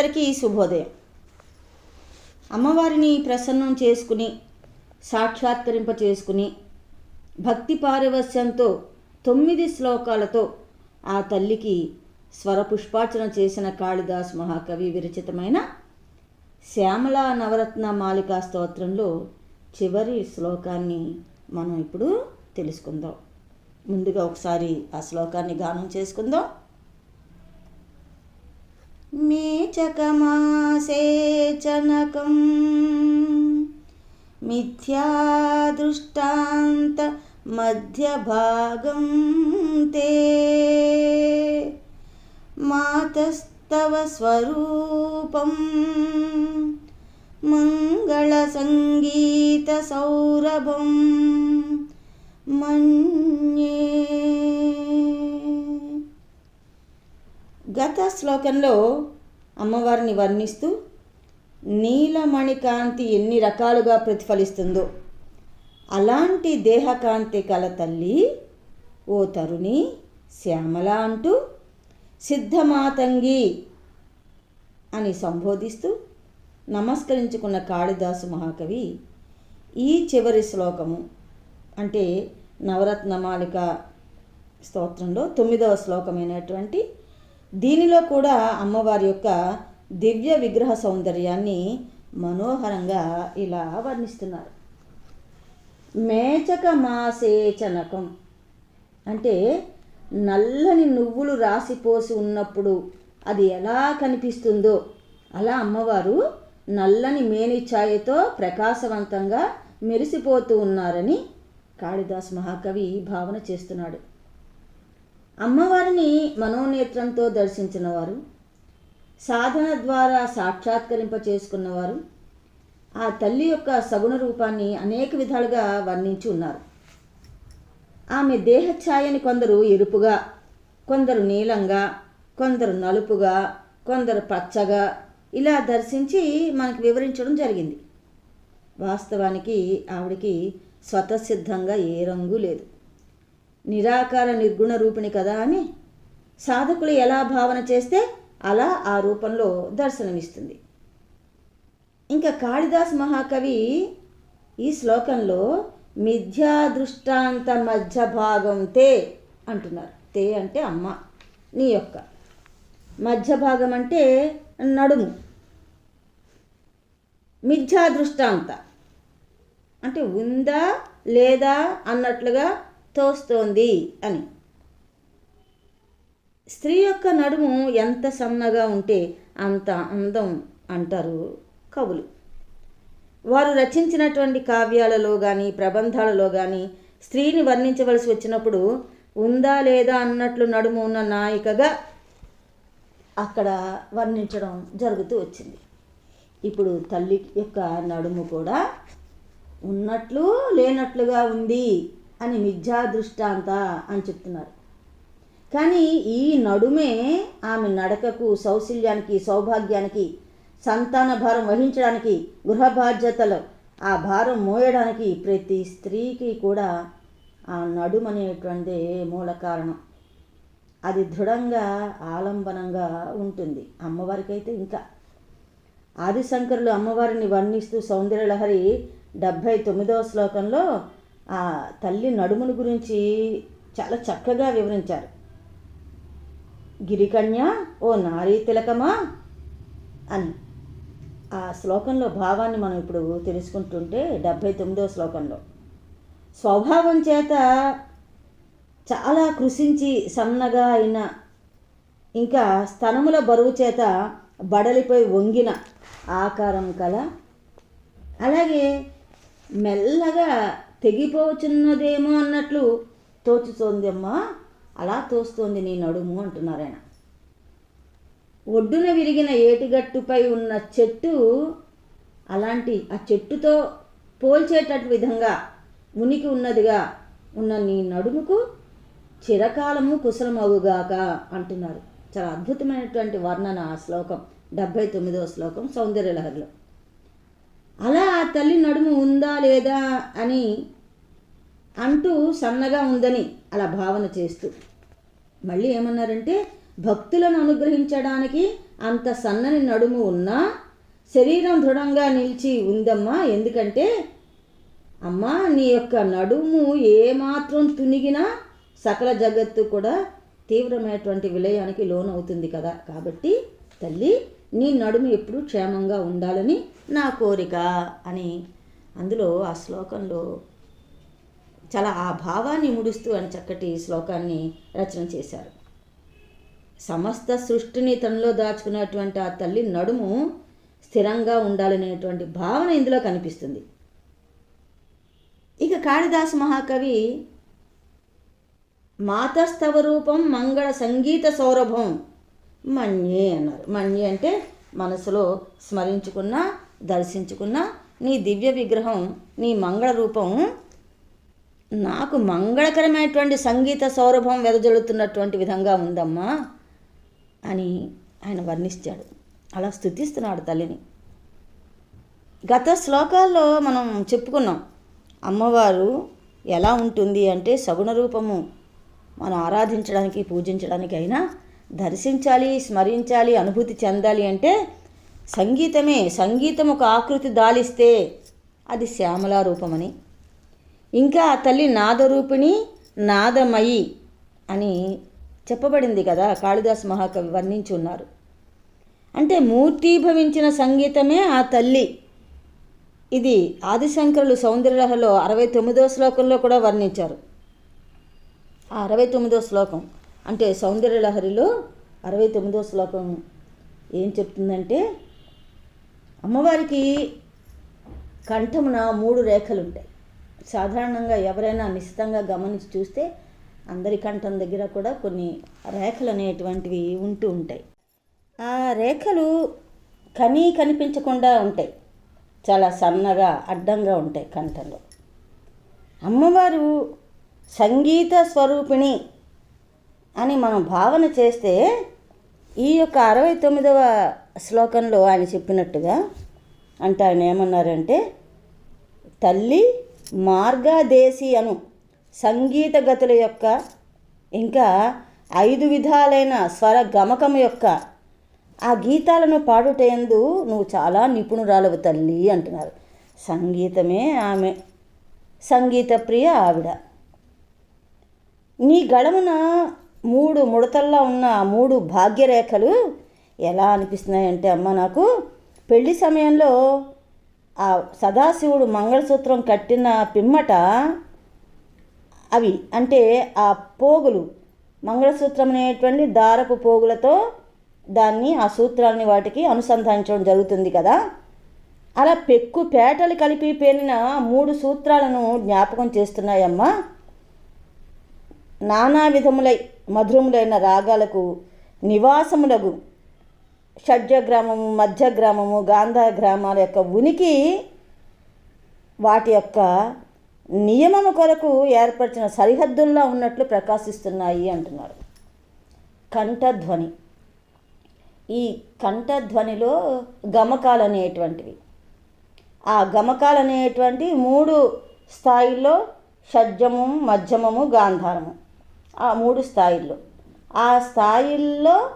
అందరికీ శుభోదయం. అమ్మవారిని ప్రసన్నం చేసుకుని సాక్షాత్కరింప చేసుకుని భక్తి పారవస్యంతో తొమ్మిది శ్లోకాలతో ఆ తల్లికి స్వరపుష్పార్చన చేసిన కాళిదాస్ మహాకవి విరచితమైన శ్యామల నవరత్న మాలికా స్తోత్రంలో చివరి శ్లోకాన్ని మనం ఇప్పుడు తెలుసుకుందాం. ముందుగా ఒకసారి ఆ శ్లోకాన్ని గానం చేసుకుందాం. మేచకమాసేచనకం మిథ్యాదృష్టాంత మధ్యభాగం తే. మాతస్తవ స్వరూపం. మంగళసంగీతసౌరభం మన్యే గత శ్లోకంలో అమ్మవారిని వర్ణిస్తూ నీలమణి కాంతి ఎన్ని రకాలుగా ప్రతిఫలిస్తుందో. అలాంటి దేహకాంతి కల తల్లి ఓ తరుణి శ్యామల అంటూ సిద్ధమాతంగి అని సంబోధిస్తూ నమస్కరించుకున్న కాళిదాసు మహాకవి ఈ చివరి శ్లోకము అంటే నవరత్నమాలిక స్తోత్రంలో తొమ్మిదవ శ్లోకమైనటువంటి దీనిలో కూడా అమ్మవారి యొక్క దివ్య విగ్రహ సౌందర్యాన్ని మనోహరంగా ఇలా వర్ణిస్తున్నారు. మేచక మాసేచనకం అంటే నల్లని నువ్వులు రాసిపోసి ఉన్నప్పుడు అది ఎలా కనిపిస్తుందో అలా అమ్మవారు నల్లని మేనిఛాయతో ప్రకాశవంతంగా మెరిసిపోతూ ఉన్నారని కాళిదాస్ మహాకవి భావన చేస్తున్నాడు. అమ్మవారిని మనోనేత్రంతో దర్శించిన వారు సాధన ద్వారా సాక్షాత్కరింప చేసుకున్నవారు ఆ తల్లి యొక్క సగుణ రూపాన్ని అనేక విధాలుగా వర్ణించి ఉన్నారు. ఆమె దేహఛాయని కొందరు ఎరుపుగా కొందరు నీలంగా కొందరు నలుపుగా కొందరు పచ్చగా ఇలా దర్శించి మనకు వివరించడం జరిగింది. వాస్తవానికి ఆవిడికి స్వతసిద్ధంగా ఏ రంగు లేదు. నిరాకార నిర్గుణ రూపిణి కదా అని సాధకులు ఎలా భావన చేస్తే అలా ఆ రూపంలో దర్శనమిస్తుంది. ఇంకా కాళిదాస్ మహాకవి ఈ శ్లోకంలో మిథ్యా దృష్టాంత మధ్య భాగం తే అంటున్నారు. తే అంటే అమ్మ నీ యొక్క. మధ్య భాగం అంటే నడుము. మిథ్యా దృష్టాంత అంటే ఉందా లేదా అన్నట్లుగా తోస్తోంది అని. స్త్రీ యొక్క నడుము ఎంత సన్నగా ఉంటే అంత అందం అంటారు కవులు. వారు రచించినటువంటి కావ్యాలలో కానీ ప్రబంధాలలో కానీ స్త్రీని వర్ణించవలసి వచ్చినప్పుడు ఉందా లేదా అన్నట్లు నడుము ఉన్న నాయికగా అక్కడ వర్ణించడం జరుగుతూ వచ్చింది. ఇప్పుడు తల్లి యొక్క నడుము కూడా ఉన్నట్లు లేనట్లుగా ఉంది. అని మిథ్యా దృష్టాంత అని చెప్తున్నారు. కానీ ఈ నడుమే ఆమె నడకకు సౌశల్యానికి సౌభాగ్యానికి సంతాన భారం వహించడానికి గృహ బాధ్యతలు ఆ భారం మోయడానికి ప్రతి స్త్రీకి కూడా ఆ నడుమనేటువంటి మూల కారణం. అది దృఢంగా ఆలంబనంగా ఉంటుంది. అమ్మవారికి అయితే ఇంకా. ఆదిశంకరులు అమ్మవారిని వర్ణిస్తూ సౌందర్యలహరి డెబ్భై తొమ్మిదవ శ్లోకంలో ఆ తల్లి నడుమును గురించి చాలా చక్కగా వివరించారు. గిరికన్య ఓ నారీ తిలకమా? అని. ఆ శ్లోకంలో భావాన్ని మనం ఇప్పుడు తెలుసుకుంటుంటే డెబ్భై తొమ్మిదవ శ్లోకంలో. స్వభావం చేత చాలా కృషించి సన్నగా అయిన ఇంకా స్తనముల బరువు చేత బడలిపోయి వంగిన ఆకారం కల. అలాగే మెల్లగా తెగిపోచున్నదేమో అన్నట్లు తోచుతోంది అమ్మా అలా తోస్తోంది నీ నడుము అంటున్నారు ఆయన. ఒడ్డున విరిగిన ఏటిగట్టుపై ఉన్న చెట్టు అలాంటి ఆ చెట్టుతో పోల్చేటట్టు విధంగా ఉనికి ఉన్నదిగా ఉన్న నీ నడుముకు చిరకాలము కుశలమవుగాక అంటున్నారు. చాలా అద్భుతమైనటువంటి వర్ణన ఆ శ్లోకం డెబ్భై తొమ్మిదవ శ్లోకం సౌందర్యలహరిలో. అలా ఆ తల్లి నడుము ఉందా లేదా అని అంటూ సన్నగా ఉందని అలా భావన చేస్తూ. మళ్ళీ ఏమన్నారంటే భక్తులను అనుగ్రహించడానికి అంత సన్నని నడుము ఉన్నా శరీరం దృఢంగా నిలిచి ఉందమ్మా ఎందుకంటే అమ్మా నీ యొక్క నడుము ఏమాత్రం తునిగినా సకల జగత్తు కూడా తీవ్రమైనటువంటి విలయానికి లోనవుతుంది కదా. కాబట్టి తల్లి నీ నడుము ఎప్పుడూ క్షేమంగా ఉండాలని నా కోరిక అని అందులో ఆ శ్లోకంలో చాలా ఆ భావాన్ని ముడుస్తూ అని చక్కటి శ్లోకాన్ని రచన చేశారు. సమస్త సృష్టిని తనలో దాచుకున్నటువంటి ఆ తల్లి నడుము స్థిరంగా ఉండాలనేటువంటి భావన ఇందులో కనిపిస్తుంది. ఇక కాళిదాసు మహాకవి మాతస్తవ రూపం మంగళ సంగీత సౌరభం మన్యే అన్నారు. మన్యే అంటే మనసులో స్మరించుకున్న దర్శించుకున్న నీ దివ్య విగ్రహం నీ మంగళ రూపం నాకు మంగళకరమైనటువంటి సంగీత సౌరభం వెదజల్లుతున్నటువంటి విధంగా ఉందమ్మా అని ఆయన వర్ణిస్తాడు అలా స్థుతిస్తున్నాడు తల్లిని. గత శ్లోకాల్లో మనం చెప్పుకున్నాం అమ్మవారు ఎలా ఉంటుంది అంటే సగుణ రూపము మనం ఆరాధించడానికి పూజించడానికి అయినా దర్శించాలి స్మరించాలి అనుభూతి చెందాలి అంటే సంగీతమే సంగీతం ఒక ఆకృతి దాలిస్తే అది శ్యామల రూపమని. ఇంకా ఆ తల్లి నాదరూపిణి నాదమయి అని చెప్పబడింది కదా కాళిదాస్ మహాకవి వర్ణించి ఉన్నారు అంటే మూర్తీభవించిన సంగీతమే ఆ తల్లి. ఇది ఆదిశంకరులు సౌందర్యలహలో అరవై తొమ్మిదో శ్లోకంలో కూడా వర్ణించారు. ఆ అరవై తొమ్మిదో శ్లోకం. అంటే సౌందర్యలహరిలో అరవై తొమ్మిదో శ్లోకం ఏం చెప్తుందంటే అమ్మవారికి కంఠమున మూడు రేఖలు ఉంటాయి సాధారణంగా ఎవరైనా నిశ్చితంగా గమనించి చూస్తే అందరి కంఠం దగ్గర కూడా కొన్ని రేఖలు అనేటువంటివి ఉంటూ ఉంటాయి. ఆ రేఖలు కనీ కనిపించకుండా ఉంటాయి. చాలా సన్నగా అడ్డంగా ఉంటాయి కంఠంలో. అమ్మవారు సంగీత స్వరూపిణి అని మనం భావన చేస్తే ఈ యొక్క అరవై తొమ్మిదవ శ్లోకంలో ఆయన చెప్పినట్టుగా అంటే ఆయన ఏమన్నారంటే తల్లి మార్గదేశి అను సంగీత గతుల యొక్క ఇంకా ఐదు విధాలైన స్వర గమకం యొక్క ఆ గీతాలను పాడుటందు నువ్వు చాలా నిపుణురాలవు తల్లి అంటున్నారు. సంగీతమే ఆమె సంగీత ప్రియ ఆవిడ. నీ గడమున మూడు ముడతల్లో ఉన్న మూడు భాగ్యరేఖలు ఎలా అనిపిస్తున్నాయంటే అమ్మ నాకు పెళ్ళి సమయంలో ఆ సదాశివుడు మంగళసూత్రం కట్టిన పిమ్మట అవి అంటే ఆ పోగులు మంగళసూత్రం అనేటువంటి దారపు పోగులతో దాన్ని ఆ సూత్రాన్ని వాటికి అనుసంధానించడం జరుగుతుంది కదా. అలా పెక్కు పేటలు కలిపి పేలిన మూడు సూత్రాలను జ్ఞాపకం చేస్తున్నాయమ్మా. నానా విధములై మధురములైన రాగాలకు నివాసములకు షడ్జగ్రామము మధ్యగ్రామము గాంధార గ్రామాల యొక్క ఉనికి వాటి యొక్క నియమము కొరకు ఏర్పరిచిన సరిహద్దుల్లో ఉన్నట్లు ప్రకాశిస్తున్నాయి అంటున్నారు. కంఠధ్వని. ఈ కంఠధ్వనిలో గమకాలు అనేటువంటివి. ఆ గమకాలు అనేటువంటి మూడు స్థాయిల్లో షడ్జము మధ్యమము గాంధారము. ఆ మూడు స్థాయిల్లో. ఆ స్థాయిల్లో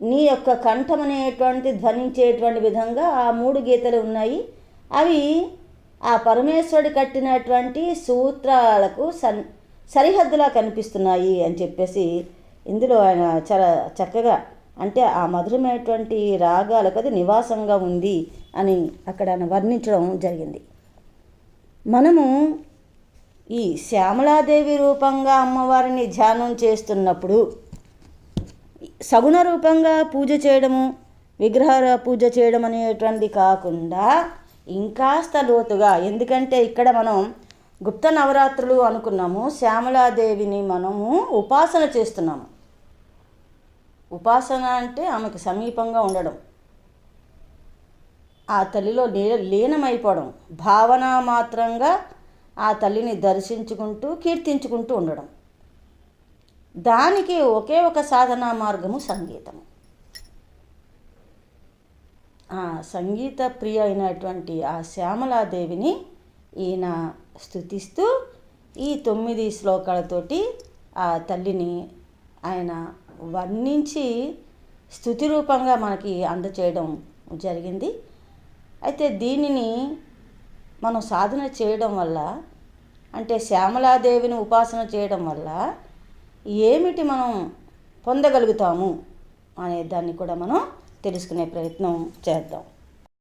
నీ యొక్క కంఠం అనేటువంటి ధ్వనించేటువంటి విధంగా ఆ మూడు గీతలు ఉన్నాయి. అవి ఆ పరమేశ్వరుడు కట్టినటువంటి సూత్రాలకు సన్ సరిహద్దులా కనిపిస్తున్నాయి అని చెప్పేసి ఇందులో ఆయన చాలా చక్కగా అంటే ఆ మధురమైనటువంటి రాగాలకు అది నివాసంగా ఉంది అని అక్కడ ఆయన వర్ణించడం జరిగింది. మనము ఈ శ్యామలాదేవి రూపంగా అమ్మవారిని ధ్యానం చేస్తున్నప్పుడు సగుణ రూపంగా పూజ చేయడము విగ్రహ పూజ చేయడం అనేటువంటిది కాకుండా ఇంకాస్త లోతుగా ఎందుకంటే ఇక్కడ మనం గుప్త నవరాత్రులు అనుకున్నాము శ్యామలాదేవిని మనము ఉపాసన చేస్తున్నాము. ఉపాసన అంటే ఆమెకు సమీపంగా ఉండడం ఆ తల్లిలో లీ లీనమైపోవడం భావన మాత్రంగా ఆ తల్లిని దర్శించుకుంటూ కీర్తించుకుంటూ ఉండడం. దానికి ఒకే ఒక సాధనా మార్గము సంగీతము. ఆ సంగీత ప్రియ అయినటువంటి ఆ శ్యామలాదేవిని ఈయన స్థుతిస్తూ ఈ తొమ్మిది శ్లోకాలతోటి ఆ తల్లిని ఆయన వర్ణించి స్థుతి రూపంగా మనకి అందచేయడం జరిగింది. అయితే దీనిని మనం సాధన చేయడం వల్ల అంటే శ్యామలాదేవిని ఉపాసన చేయడం వల్ల ఏమిటి మనం పొందగలుగుతాము అనే దాన్ని కూడా మనం తెలుసుకునే ప్రయత్నం చేద్దాం.